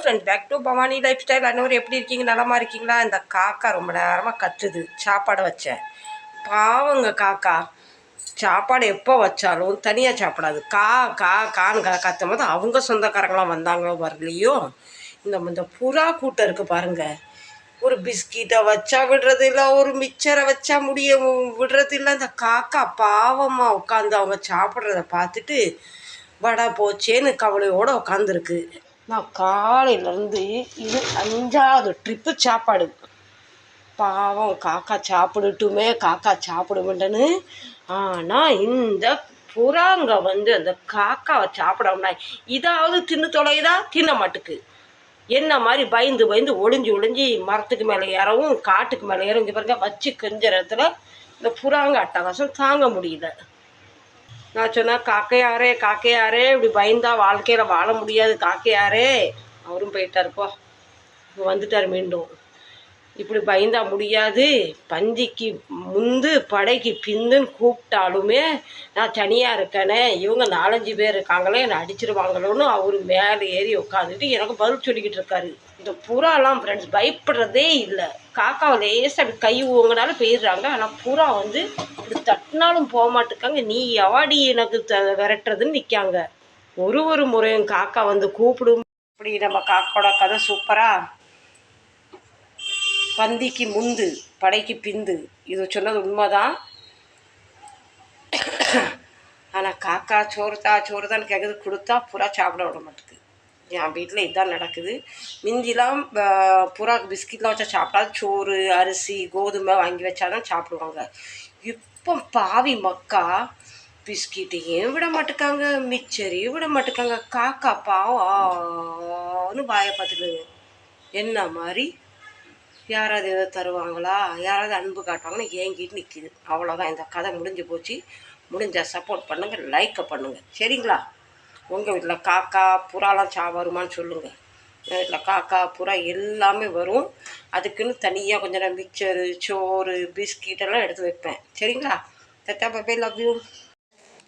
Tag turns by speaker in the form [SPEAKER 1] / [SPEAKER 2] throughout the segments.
[SPEAKER 1] Friends back to Bhavani lifestyle அன்னவர் எப்படி இருக்கீங்க? நலமாக இருக்கீங்களா? இந்த காக்கா ரொம்ப நேரமாக கத்துது. சாப்பாடை வச்சேன். பாவங்க காக்கா. சாப்பாடு எப்போ வச்சாலும் தனியாக சாப்பிடாது. கா கா கான்னு கத்தும் போது அவங்க சொந்தக்காரங்களாம் வந்தாங்களோ வரலையோ? இந்த இந்த புறா கூட்டம் இருக்குது பாருங்கள் ஒரு பிஸ்கிட்டை வச்சா விடுறது இல்லை ஒரு மிச்சரை வச்சா முடிய விடுறது இல்லை இந்த காக்கா பாவமாக உட்காந்து அவங்க சாப்பிட்றத பார்த்துட்டு வடை போச்சேன்னு கவலையோடு உட்காந்துருக்கு நான் காலையிலேருந்து இது அஞ்சாவது ட்ரிப்பு சாப்பாடு. பாவம் காக்கா சாப்பிடட்டுமே காக்கா சாப்பிடுமெண்டன்னு ஆனால் இந்த புறாங்க வந்து அந்த காக்காவை சாப்பிடாம இதாவது தின்னு தொலைதா தின்ன மாட்டுக்கு. என்ன மாதிரி பயந்து பயந்து ஒளிஞ்சு ஒளிஞ்சு மரத்துக்கு மேலே ஏறவும் காட்டுக்கு மேலே ஏறவும் இங்கே பாருங்க வச்சு கெஞ்ச இடத்துல இந்த புறாங்க அட்டகாசம் தாங்க முடியல. நான் சொன்னேன் காக்கையாரே காக்கையாரே இப்படி பயந்தா வாழ்க்கையில் வாழ முடியாது காக்கையாரே. அவரும் போயிட்டாருப்போ இப்போ வந்துட்டார் மீண்டும். இப்படி பயந்தா முடியாது. பந்திக்கு முந்து படைக்கு பிந்துன்னு கூப்பிட்டாலுமே நான் தனியாக இருக்கேனே இவங்க நாலஞ்சு பேர் இருக்காங்களே என்னை அடிச்சிருவாங்களோன்னு அவர் மேலே ஏறி உட்காந்துட்டு எனக்கு பதில் சொல்லிக்கிட்டு இருக்காரு. இந்த புறாலாம் ஃப்ரெண்ட்ஸ் பயப்படுறதே இல்லை. காக்காவை லேசாக அப்படி கை ஊங்கினாலும் போயிடுறாங்க. ஆனால் புறா வந்து இப்படி தட்டினாலும் போக மாட்டேக்காங்க. நீ எவாடி எனக்கு த விரட்டுறதுன்னு நிற்காங்க ஒரு ஒரு முறையும் காக்கா வந்து கூப்பிடும். இப்படி நம்ம காக்கோட கதை சூப்பராக பந்திக்கு முந்து படைக்கு பிந்து இது சொன்னது உண்மைதான் ஆனால் காக்கா சோறுதா சோறுதான்னு கேட்குது கொடுத்தா புறா சாப்பிட விட மாட்டேங்குது என் வீட்டில் இதுதான் நடக்குது மிந்திலாம் புறா பிஸ்கெட்லாம் வச்சா சாப்பிடாது சோறு அரிசி கோதுமை வாங்கி வச்சாதான் சாப்பிடுவாங்க இப்போ பாவி மக்கா பிஸ்கெட்டையும் விட மாட்டேக்காங்க மிச்சரையும் விட மாட்டேக்காங்க காக்கா பாவம்னு வாயை பார்த்துட்டு என்ன மாதிரி யாராவது ஏதோ தருவாங்களா? யாராவது அன்பு காட்டுவாங்கன்னு ஏங்கிட்டு நிற்கிது அவ்வளோதான் இந்த கதை முடிஞ்சு போச்சு. முடிஞ்சால் சப்போர்ட் பண்ணுங்கள் லைக்கை பண்ணுங்கள் சரிங்களா? உங்கள் வீட்டில் காக்கா புறாலாம் சா வருமான்னு சொல்லுங்கள் எங்கள் வீட்டில் காக்கா புறா எல்லாமே வரும். அதுக்குன்னு தனியாக கொஞ்சம் நேரம் மிக்சரு சோறு பிஸ்கட் எல்லாம் எடுத்து வைப்பேன். சரிங்களா? தத்தா பப்பே லவ் யூ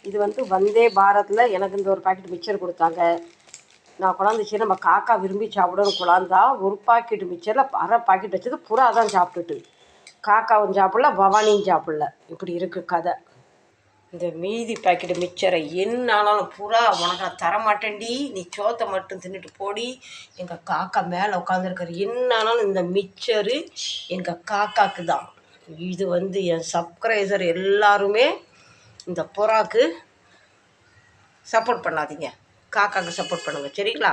[SPEAKER 1] இது வந்து வந்தே பாரத்தில் எனக்கு இந்த ஒரு பாக்கெட் மிக்சர் கொடுத்தாங்க. நான் கொண்டாந்துச்சு நம்ம காக்கா விரும்பி சாப்பிடணும். குழாந்தா ஒரு பாக்கெட் மிச்சரில் அரை பாக்கெட் வச்சது புறா தான் சாப்பிட்டுட்டு. காக்காவும் சாப்பிடல பவானியும் சாப்பிடல. இப்படி இருக்குது கதை. இந்த மீதி பாக்கெட்டு மிச்சரை என்னாலும் புறா உனக்கு நான் தரமாட்டேன்டி. நீ சோத்தை மட்டும் தின்னுட்டு போடி. எங்கள் காக்கா மேலே உட்காந்துருக்காரு என்னாலும் இந்த மிச்சரு எங்கள் காக்காக்கு தான். இது வந்து என் சப்ஸ்கிரைசர் எல்லாருமே இந்த புறாக்கு சப்போர்ட் பண்ணாதீங்க. காக்காக்கு சப்போர்ட் பண்ணுங்கள் சரிங்களா?